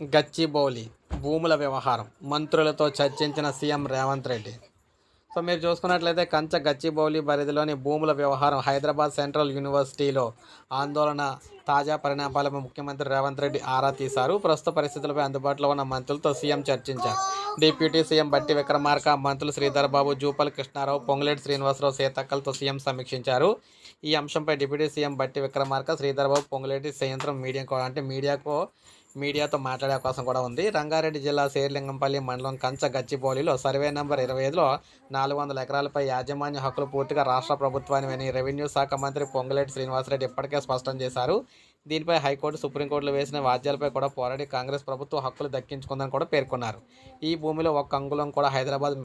గచ్చిబౌలి భూముల వ్యవహారం మంత్రులతో చర్చించిన సీఎం రేవంత్ రెడ్డి. సో మీరు చూసుకున్నట్లయితే కంచ గచ్చిబౌలి పరిధిలోని భూముల వ్యవహారం హైదరాబాద్ సెంట్రల్ యూనివర్సిటీలో ఆందోళన తాజా పరిణామాలపై ముఖ్యమంత్రి రేవంత్ రెడ్డి ఆరా తీశారు. ప్రస్తుత పరిస్థితులపై అందుబాటులో ఉన్న మంత్రులతో సీఎం చర్చించారు. డిప్యూటీ సీఎం బట్టి విక్రమార్క మంత్రులు శ్రీధర్ బాబు జూపల్ కృష్ణారావు పొంగులేటి శ్రీనివాసరావు సీతక్కలతో సీఎం సమీక్షించారు. ఈ అంశంపై డిప్యూటీ సీఎం బట్టి విక్రమార్క శ్రీధర్ బాబు పొంగులేటి సాయంత్రం మీడియా అంటే మీడియాకు మీడియాతో మాట్లాడే అవకాశం కూడా ఉంది. రంగారెడ్డి జిల్లా శేర్లింగంపల్లి మండలం కంచ గచ్చిబౌలిలో సర్వే నెంబర్ ఇరవై ఐదులో నాలుగు వందల ఎకరాలపై యాజమాన్య హక్కులు పూర్తిగా రాష్ట్ర ప్రభుత్వానివని రెవెన్యూ శాఖ మంత్రి పొంగులేటి శ్రీనివాసరెడ్డి ఇప్పటికే స్పష్టం చేశారు. దీనిపై హైకోర్టు సుప్రీంకోర్టులో వేసిన వాద్యాలపై కూడా పోరాడి కాంగ్రెస్ ప్రభుత్వం హక్కులు దక్కించుకుందని కూడా పేర్కొన్నారు. ఈ భూమిలో ఒక్క అంగుళం కూడా హైదరాబాద్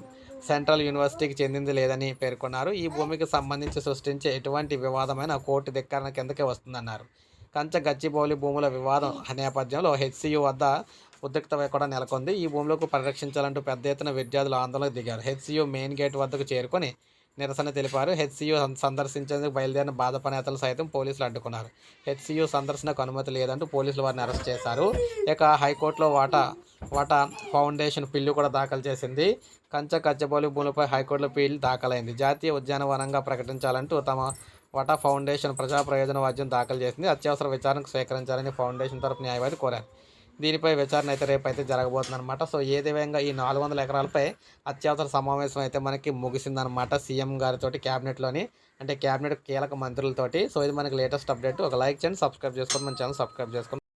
సెంట్రల్ యూనివర్సిటీకి చెందింది లేదని పేర్కొన్నారు. ఈ భూమికి సంబంధించి సృష్టించే ఎటువంటి వివాదమైన కోర్టు ధిక్కరణ కిందకే వస్తుందన్నారు. కంచ గచ్చిబౌలి భూముల వివాదం నేపథ్యంలో హెచ్సియు వద్ద ఉద్రిక్త కూడా నెలకొంది. ఈ భూములకు పరిరక్షించాలంటూ పెద్ద ఎత్తున విద్యార్థులు ఆందోళనకు దిగారు. హెచ్సియు మెయిన్ గేట్ వద్దకు చేరుకొని నిరసన తెలిపారు. హెచ్సియు సందర్శించేందుకు బయలుదేరిన భాజపా నేతలు సైతం పోలీసులు అడ్డుకున్నారు. హెచ్సియు సందర్శనకు అనుమతి లేదంటూ పోలీసులు వారిని అరెస్ట్ చేశారు. ఇక హైకోర్టులో వాటా వాటా ఫౌండేషన్ పిల్లు కూడా దాఖలు చేసింది. కంచ కచ్చబౌలి భూములపై హైకోర్టులో పిల్లు దాఖలైంది. జాతీయ ఉద్యానవనంగా ప్రకటించాలంటూ తమ వటా ఫౌండేషన్ ప్రజా ప్రయోజన వాద్యం దాఖలు చేసింది. అత్యవసర విచారణకు స్వీకరించాలని ఫౌండేషన్ తరపు న్యాయవాది కోరారు. దీనిపై విచారణ అయితే రేపు అయితే జరగబోతుందన్నమాట. సో ఏ విధంగా ఈ నాలుగు వందల ఎకరాలపై అత్యవసర సమావేశం అయితే మనకి ముగిసిందనమాట సీఎం గారితో క్యాబినెట్లోని అంటే క్యాబినెట్ కీలక మంత్రులతోటి. సో ఇది మనకి లేటెస్ట్ అప్డేట్. ఒక లైక్ చేయండి సబ్స్క్రైబ్ చేసుకోండి మన ఛానల్ సబ్స్క్రైబ్ చేసుకోండి.